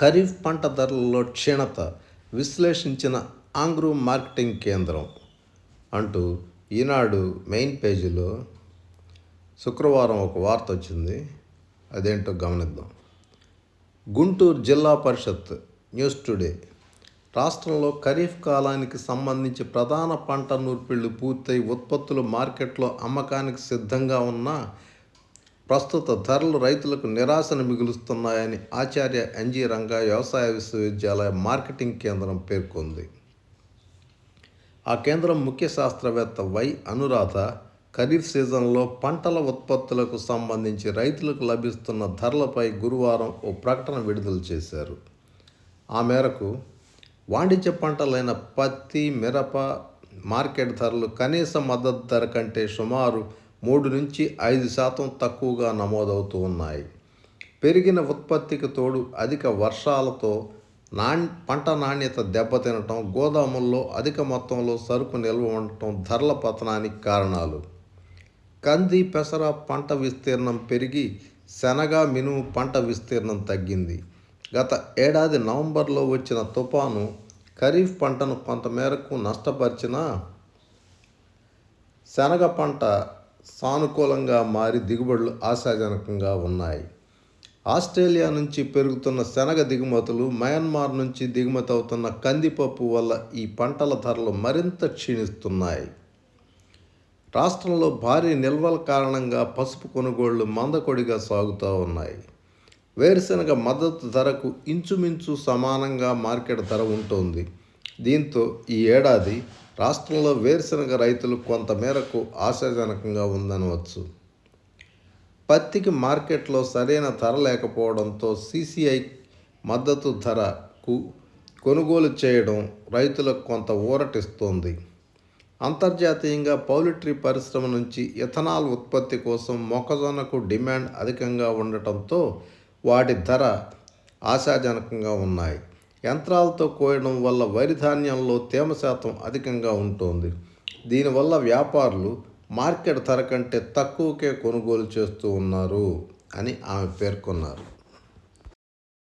ఖరీఫ్ పంట ధరలలో క్షీణత విశ్లేషించిన ఆంగ్రూ మార్కెటింగ్ కేంద్రం అంటూ ఈనాడు మెయిన్ పేజీలో శుక్రవారం ఒక వార్త వచ్చింది. అదేంటో గమనిద్దాం. గుంటూరు జిల్లా పరిషత్ న్యూస్ టుడే. రాష్ట్రంలో ఖరీఫ్ కాలానికి సంబంధించి ప్రధాన పంట నూర్పిళ్ళు పూర్తయి ఉత్పత్తులు మార్కెట్లో అమ్మకానికి సిద్ధంగా ఉన్న ప్రస్తుత ధరలు రైతులకు నిరాశను మిగులుస్తున్నాయని ఆచార్య ఎన్జీ రంగా వ్యవసాయ విశ్వవిద్యాలయ మార్కెటింగ్ కేంద్రం పేర్కొంది. ఆ కేంద్రం ముఖ్య శాస్త్రవేత్త వై అనురాధ ఖరీఫ్ సీజన్లో పంటల ఉత్పత్తులకు సంబంధించి రైతులకు లభిస్తున్న ధరలపై గురువారం ఓ ప్రకటన విడుదల చేశారు. ఆ మేరకు వాణిజ్య పంటలైన పత్తి మిరప మార్కెట్ ధరలు కనీస మద్దతు ధర కంటే సుమారు మూడు నుంచి ఐదు శాతం తక్కువగా నమోదవుతూ ఉన్నాయి. పెరిగిన ఉత్పత్తికి తోడు అధిక వర్షాలతో నాణ్ పంట నాణ్యత దెబ్బతినటం గోదాముల్లో అధిక మొత్తంలో సరుకు నిల్వ ఉండటం ధరల పతనానికి కారణాలు. కంది పెసర పంట విస్తీర్ణం పెరిగి శనగ మినుము పంట విస్తీర్ణం తగ్గింది. గత ఏడాది నవంబర్లో వచ్చిన తుఫాను ఖరీఫ్ పంటను కొంతమేరకు నష్టపరిచిన శనగ పంట సానుకూలంగా మారి దిగుబడులు ఆశాజనకంగా ఉన్నాయి. ఆస్ట్రేలియా నుంచి పెరుగుతున్న శనగ దిగుమతులు మయన్మార్ నుంచి దిగుమతి అవుతున్న కందిపప్పు వల్ల ఈ పంటల ధరలు మరింత క్షీణిస్తున్నాయి. రాష్ట్రంలో భారీ నిల్వల కారణంగా పసుపు కొనుగోళ్ళు మందకొడిగా సాగుతూ ఉన్నాయి. వేరుశనగ మద్దతు ధరకు ఇంచుమించు సమానంగా మార్కెట్ ధర ఉంటుంది. దీంతో ఈ ఏడాది రాష్ట్రంలో వేరుశనగ రైతులు కొంత మేరకు ఆశాజనకంగా ఉందనవచ్చు. పత్తికి మార్కెట్లో సరైన ధర లేకపోవడంతో సీసీఐ మద్దతు ధరకు కొనుగోలు చేయడం రైతులకు కొంత ఊరటిస్తోంది. అంతర్జాతీయంగా పౌల్ట్రీ పరిశ్రమ నుంచి ఇథనాల్ ఉత్పత్తి కోసం మొక్కజొన్నకు డిమాండ్ అధికంగా ఉండటంతో వాటి ధర ఆశాజనకంగా ఉన్నాయి. యంత్రాలతో కోయడం వల్ల వరి ధాన్యంలో తేమ శాతం అధికంగా ఉంటుంది. దీనివల్ల వ్యాపారులు మార్కెట్ ధర కంటే తక్కువకే కొనుగోలు చేస్తూ ఉన్నారు అని ఆమె పేర్కొన్నారు.